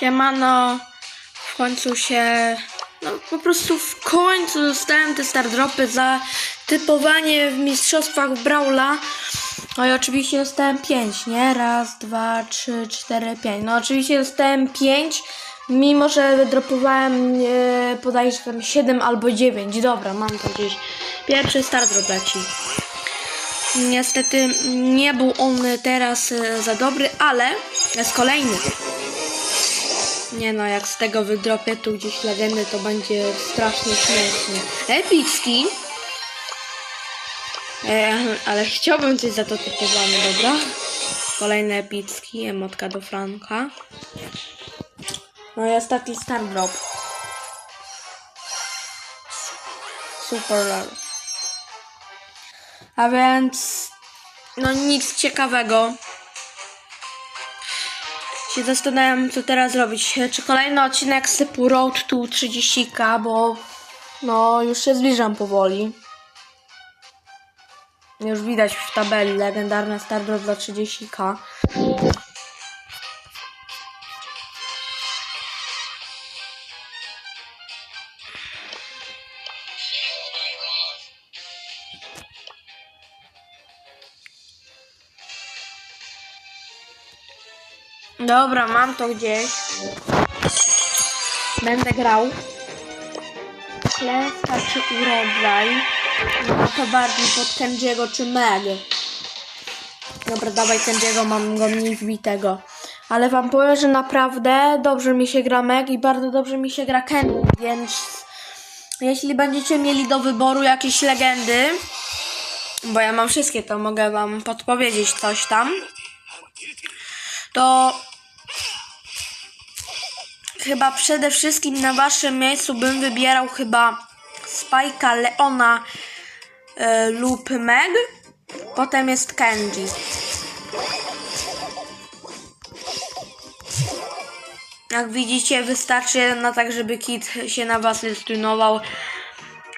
Siemano, w końcu się, no po prostu w końcu dostałem te star dropy za typowanie w mistrzostwach Brawla. No i oczywiście dostałem 5, nie? Raz, dwa, trzy, cztery, pięć. No oczywiście dostałem 5, mimo że wydropowałem e, podajże tam 7 albo 9. Dobra, mam to gdzieś. Pierwszy star drop leci. Niestety nie był on teraz e, za dobry, ale jest kolejny. Nie no, jak z tego wydropię tu gdzieś legendy, to będzie strasznie śmiesznie. Epicki. E, ale chciałbym coś za to typowane, dobra? Kolejny epicki, emotka do Franka. No i ostatni star drop. Super rare. A więc... No nic ciekawego się zastanawiam, co teraz robić. Czy kolejny odcinek z typu Road to 30k, bo no już się zbliżam powoli. Już widać w tabeli legendarna Stardrop dla 30k. Dobra, mam to gdzieś. Będę grał. Klęska czy urodzaj? No to bardziej pod Kenjiego czy Meg. Dobra, dawaj Kenjiego, mam go mniej wbitego. Ale wam powiem, że naprawdę dobrze mi się gra Meg i bardzo dobrze mi się gra Kenji, więc jeśli będziecie mieli do wyboru jakieś legendy, bo ja mam wszystkie, to mogę wam podpowiedzieć coś tam to chyba przede wszystkim na waszym miejscu bym wybierał chyba Spajka, Leona e, lub Meg. Potem jest Kenji. Jak widzicie, wystarczy jeden atak, żeby Kit się na was stunował.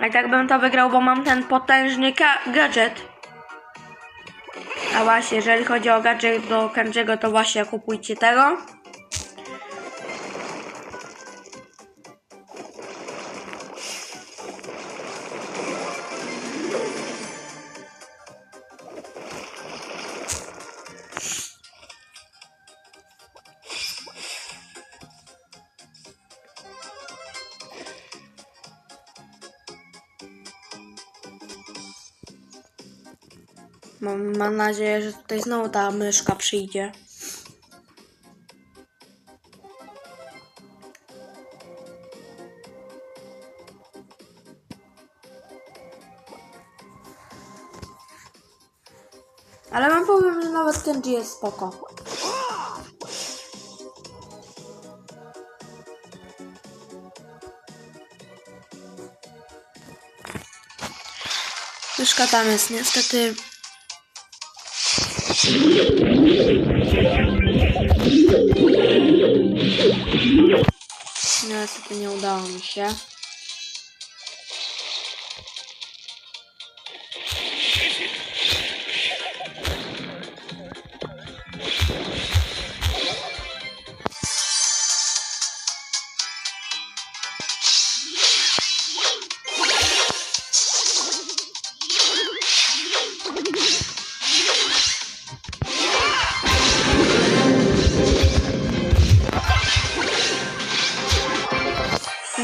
A tak bym to wygrał, bo mam ten potężny gadżet. A właśnie, jeżeli chodzi o gadżet do Kanjiego, to właśnie kupujcie tego. Mam, mam nadzieję, że tutaj znowu ta myszka przyjdzie. Ale mam powiem, że nawet Kenji jest spoko. Myszka tam jest niestety No, Niestety nie udało mi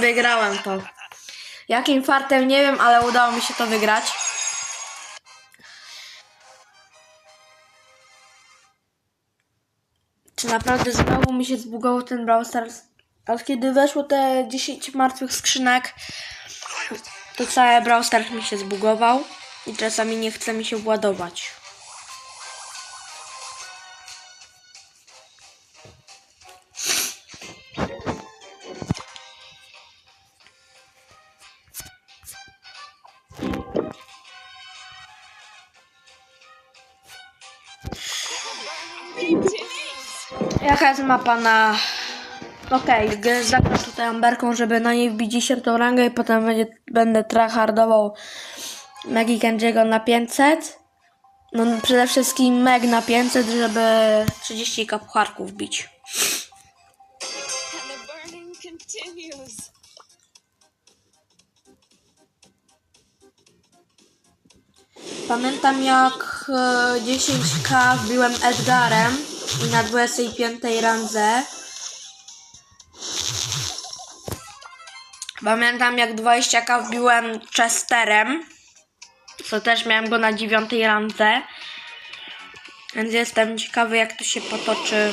Wygrałem to. Jakim fartem nie wiem, ale udało mi się to wygrać. Czy naprawdę znowu mi się zbugował ten Brawl Stars? Kiedy weszło te 10 martwych skrzynek, to cały Brawl Stars mi się zbugował i czasami nie chce mi się władować. Jaka jest mapa na... Okej, okay, zagram tutaj amberką, żeby na niej wbić 10 rangę i potem będzie, będę tryhardował Megi Kenjiego na 500. No przede wszystkim Meg na 500, żeby 30 kapcharków bić. Pamiętam jak e, 10k wbiłem Edgarem na 25 randze. Pamiętam jak 20k wbiłem Chesterem. Co też miałem go na 9 randze. Więc jestem ciekawy jak to się potoczy.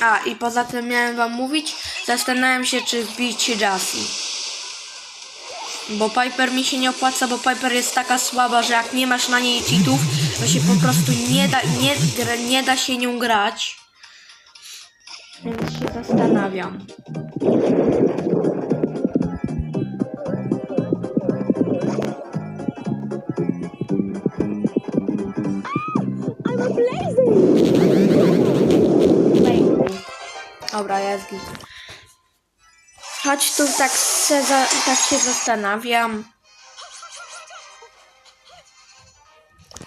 A i poza tym miałem wam mówić, zastanawiam się czy wbić Jassy. Bo Piper mi się nie opłaca, bo Piper jest taka słaba, że jak nie masz na niej cheatów, to się po prostu nie da, nie, nie da się nią grać. Więc się zastanawiam. Dobra, jest git. Chodź tu, tak, se za, tak się zastanawiam.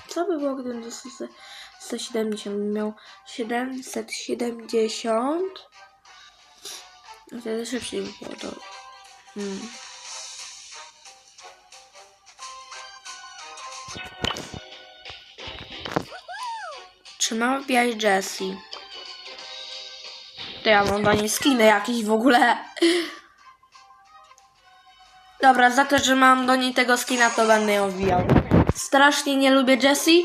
Co by było, gdybym dostał se- 170 miał 770? No Wtedy szybciej by było to. Hmm. Czy wbijać Jessie? To ja mam dla niej skiny jakieś w ogóle. Dobra, za to, że mam do niej tego skina, to będę ją wbijał. Strasznie nie lubię Jessie.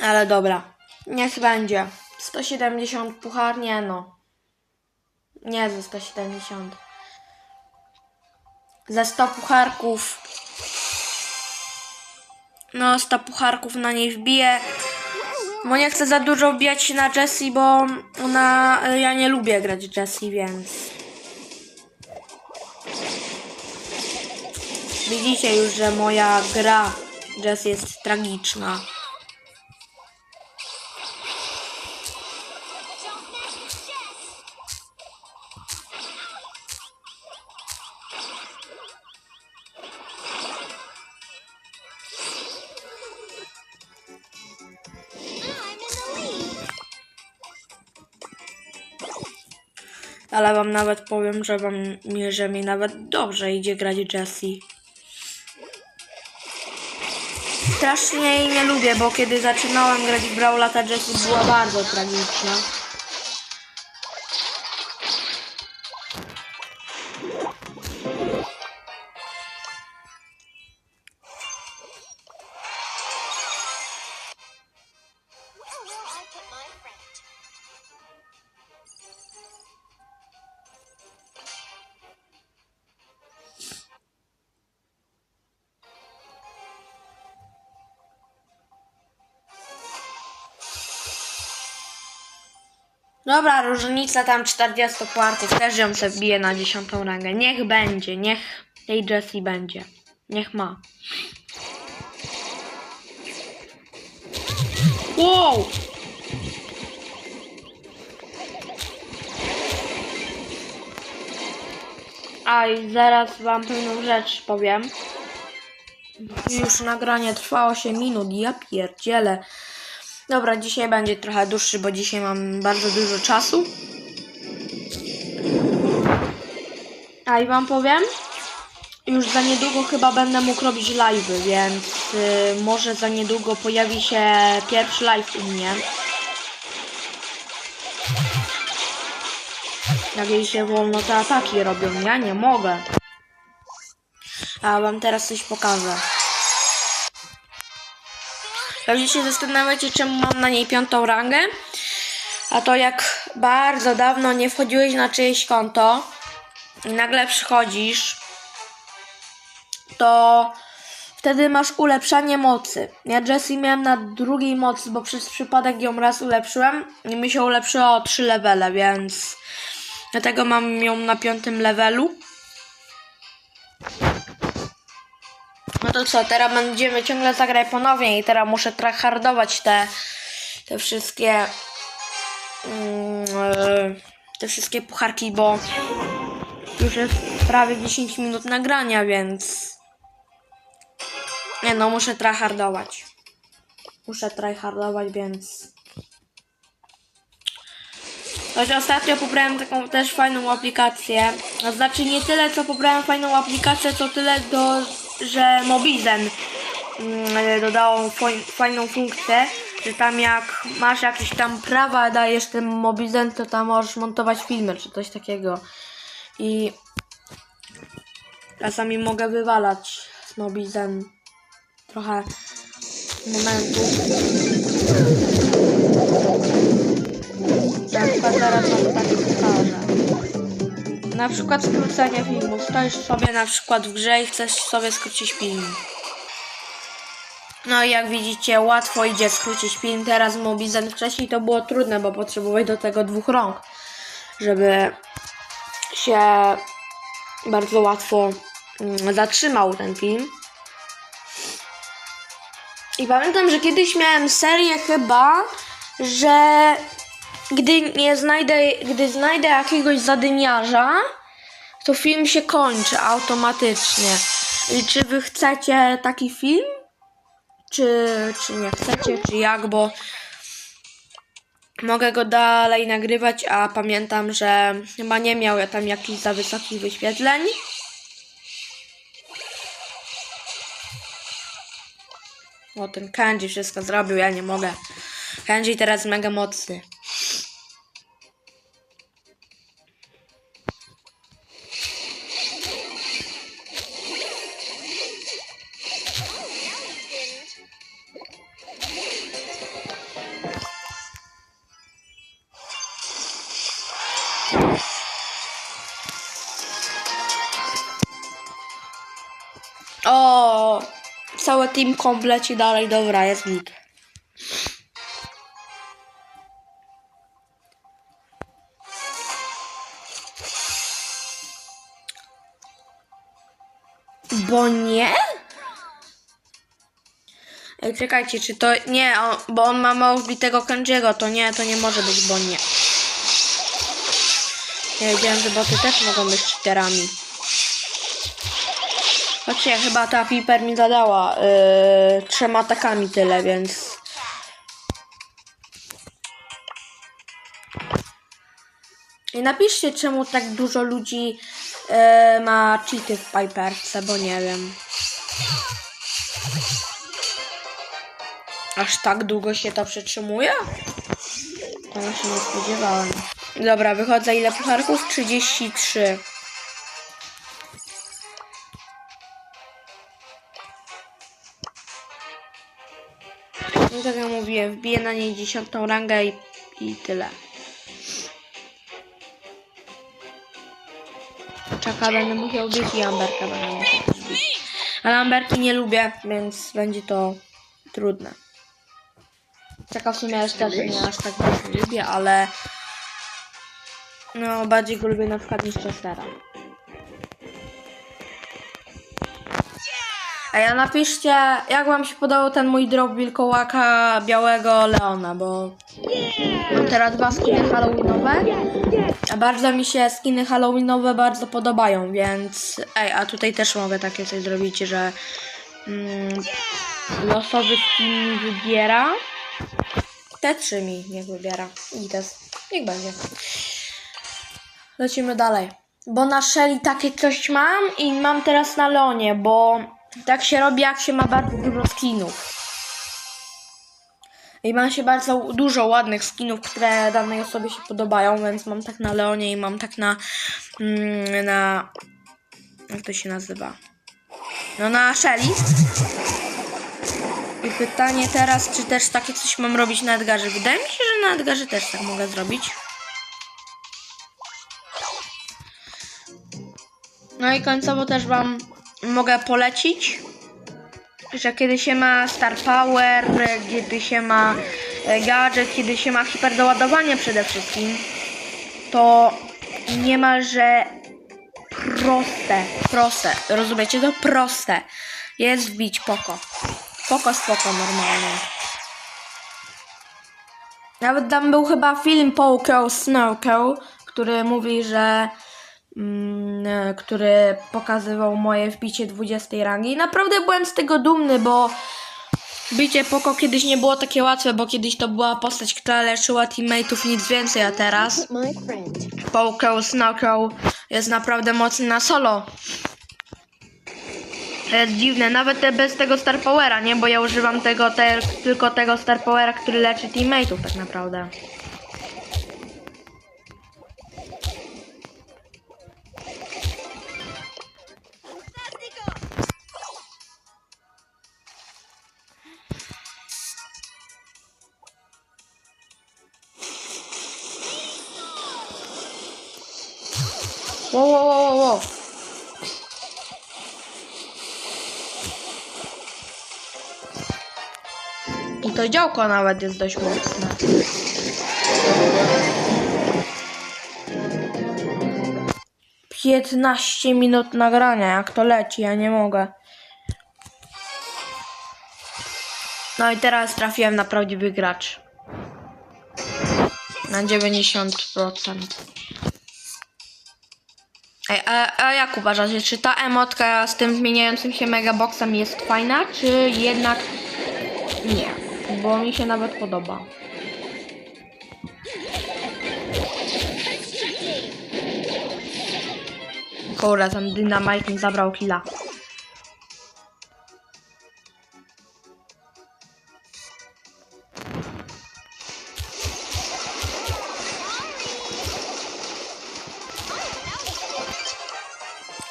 Ale dobra. Niech będzie. 170 puchar, nie no. Nie ze 170. Ze 100 pucharków. No, 100 pucharków na niej wbiję. Bo nie chcę za dużo wbijać się na Jessie, bo ona. Ja nie lubię grać Jessie, więc. Widzicie już, że moja gra Jessie jest tragiczna. Ale wam nawet powiem, że wam że mi nawet dobrze idzie grać Jessie. Strasznie jej nie lubię, bo kiedy zaczynałem grać w Brawla, ta Jessie była bardzo tragiczna. Dobra, różnica tam 40 puarków, też ją sobie bije na 10 rangę. Niech będzie, niech tej Jessie będzie. Niech ma. Wow! A i zaraz wam pewną rzecz powiem. Już nagranie trwa 8 minut, ja pierdzielę. Dobra, dzisiaj będzie trochę dłuższy, bo dzisiaj mam bardzo dużo czasu. A i wam powiem, już za niedługo chyba będę mógł robić live'y, więc y, może za niedługo pojawi się pierwszy live u mnie. Jak jej się wolno te ataki robią, ja nie mogę. A wam teraz coś pokażę. Pewnie się zastanawiacie, czemu mam na niej piątą rangę. A to jak bardzo dawno nie wchodziłeś na czyjeś konto i nagle przychodzisz, to wtedy masz ulepszanie mocy. Ja Jessie miałem na drugiej mocy, bo przez przypadek ją raz ulepszyłem i mi się ulepszyło o 3 levele, więc dlatego mam ją na piątym levelu. No to co, teraz będziemy ciągle zagrać ponownie i teraz muszę tryhardować te, te wszystkie e, te wszystkie pucharki, bo już jest prawie 10 minut nagrania, więc nie no, muszę tryhardować. Muszę tryhardować, więc Choć ostatnio pobrałem taką też fajną aplikację. Znaczy nie tyle, co pobrałem fajną aplikację, co tyle, do, że Mobizen mm, dodało foj- fajną funkcję, że tam jak masz jakieś tam prawa, dajesz tym Mobizen, to tam możesz montować filmy, czy coś takiego. I czasami mogę wywalać z Mobizen trochę momentów. Na przykład zaraz wam tak pokażę. Na przykład skrócenie filmu. Stoisz sobie na przykład w grze i chcesz sobie skrócić film. No i jak widzicie, łatwo idzie skrócić film. Teraz Mobizen wcześniej to było trudne, bo potrzebowałeś do tego dwóch rąk, żeby się bardzo łatwo mm, zatrzymał ten film. I pamiętam, że kiedyś miałem serię chyba, że gdy nie znajdę, gdy znajdę jakiegoś zadymiarza, to film się kończy automatycznie. I czy wy chcecie taki film? Czy, czy nie chcecie, czy jak, bo mogę go dalej nagrywać, a pamiętam, że chyba nie miał ja tam jakichś za wysokich wyświetleń. O, ten Kenji wszystko zrobił, ja nie mogę. Kenji teraz mega mocny. O, całe team kompleci dalej, dobra, jest git. Bo nie? Ej, czekajcie, czy to... Nie, on, bo on ma mało wbitego Kenjiego, to nie, to nie może być bo nie. Ja wiedziałem, że boty też mogą być cheaterami. Chodźcie, chyba ta Piper mi zadała yy, trzema atakami tyle, więc... I napiszcie, czemu tak dużo ludzi yy, ma cheaty w Piperce, bo nie wiem. Aż tak długo się to przetrzymuje? Tego się nie spodziewałem. Dobra, wychodzę ile pucharków? 33. No tak jak mówiłem, wbiję na niej dziesiątą rangę i, i tyle. Czeka będę musiał bić i Amberka będę musiał. Ale Amberki nie lubię, więc będzie to trudne. Czeka w sumie aż też nie aż tak bardzo lubię, ale no bardziej go lubię na przykład niż Chestera. A ja napiszcie, jak wam się podobał ten mój drop wilkołaka białego Leona, bo mam teraz dwa skiny halloweenowe. A bardzo mi się skiny halloweenowe bardzo podobają, więc ej, a tutaj też mogę takie coś zrobić, że mm, losowy skin wybiera. Te trzy mi niech wybiera. I to niech będzie. Lecimy dalej. Bo na Shelly takie coś mam i mam teraz na Leonie, bo tak się robi, jak się ma bardzo dużo skinów. I mam się bardzo dużo ładnych skinów, które danej osobie się podobają, więc mam tak na Leonie i mam tak na. Mm, na. Jak to się nazywa? No na Shelly. I pytanie teraz, czy też takie coś mam robić na Edgarze? Wydaje mi się, że na Edgarze też tak mogę zrobić. No i końcowo też Wam mogę polecić, że kiedy się ma Star Power, kiedy się ma e, gadżet, kiedy się ma hiperdoładowanie przede wszystkim, to niemalże proste, proste, rozumiecie to? Proste jest wbić poko. Poko spoko normalnie. Nawet tam był chyba film Poke Snowco, który mówi, że który pokazywał moje wbicie 20 rangi. Naprawdę byłem z tego dumny, bo Bicie Poko kiedyś nie było takie łatwe, bo kiedyś to była postać, która leczyła teammateów nic więcej, a teraz. Pokeł, Snowcrow jest naprawdę mocny na solo. To jest dziwne, nawet bez tego Star Powera, nie? Bo ja używam tego te, tylko tego Star Powera, który leczy teammateów tak naprawdę. I to działko nawet jest dość mocne. Piętnaście minut nagrania, jak to leci, ja nie mogę. No i teraz trafiłem na prawdziwy gracz. Na 90%. Ej, a, a jak uważacie, czy ta emotka z tym zmieniającym się megaboxem jest fajna, czy jednak nie? Bo mi się nawet podoba. Kurde, ten dynamite mi zabrał killa.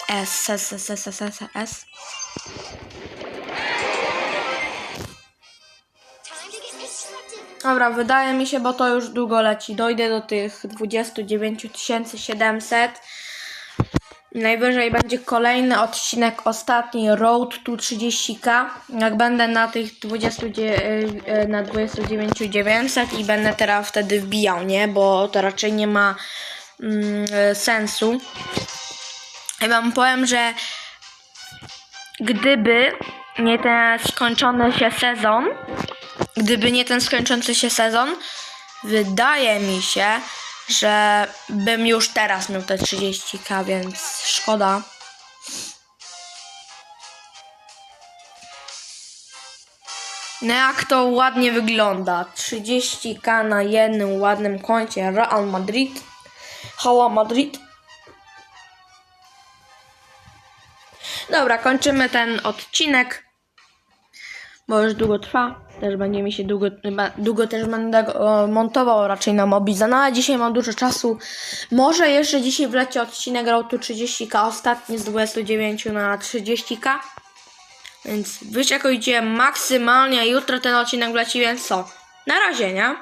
S, S, S, S, S, S, S. Dobra, wydaje mi się, bo to już długo leci. Dojdę do tych 29 700. Najwyżej będzie kolejny odcinek, ostatni Road to 30k. Jak będę na tych 20, dzie- e, na 29 900 i będę teraz wtedy wbijał, nie? Bo to raczej nie ma mm, e, sensu. Ja wam powiem, że gdyby nie ten skończony się sezon, gdyby nie ten skończący się sezon, wydaje mi się, że bym już teraz miał te 30k, więc szkoda. No jak to ładnie wygląda. 30k na jednym ładnym koncie Real Madrid. Hała Madrid. Dobra, kończymy ten odcinek, bo już długo trwa. Też będzie mi się długo, długo też będę go montował raczej na Mobiza. No ale dzisiaj mam dużo czasu. Może jeszcze dzisiaj wleci odcinek Road to 30k, ostatni z 29 na 30k. Więc wyczekujcie maksymalnie, jutro ten odcinek wleci, więc co? Na razie, nie?